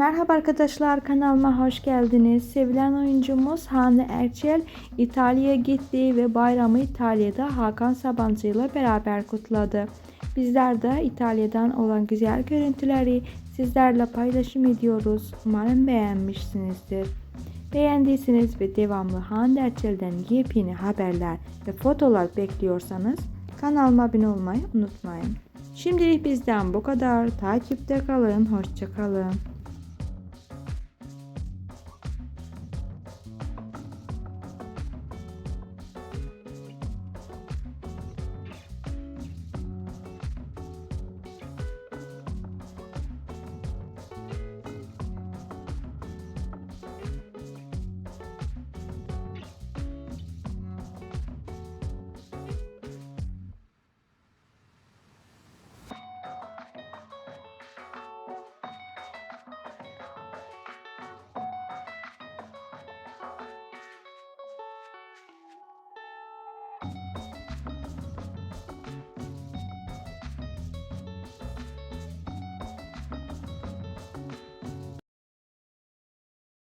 Merhaba arkadaşlar kanalıma hoş geldiniz. Sevilen oyuncumuz Hande Erçel İtalya'ya gitti ve bayramı İtalya'da Hakan Sabancı ile beraber kutladı. Bizler de İtalya'dan olan güzel görüntüleri sizlerle paylaşım ediyoruz. Umarım beğenmişsinizdir. Beğendiyseniz ve devamlı Hande Erçel'den yepyeni haberler ve fotolar bekliyorsanız kanalıma abone olmayı unutmayın. Şimdilik bizden bu kadar. Takipte kalın. Hoşçakalın.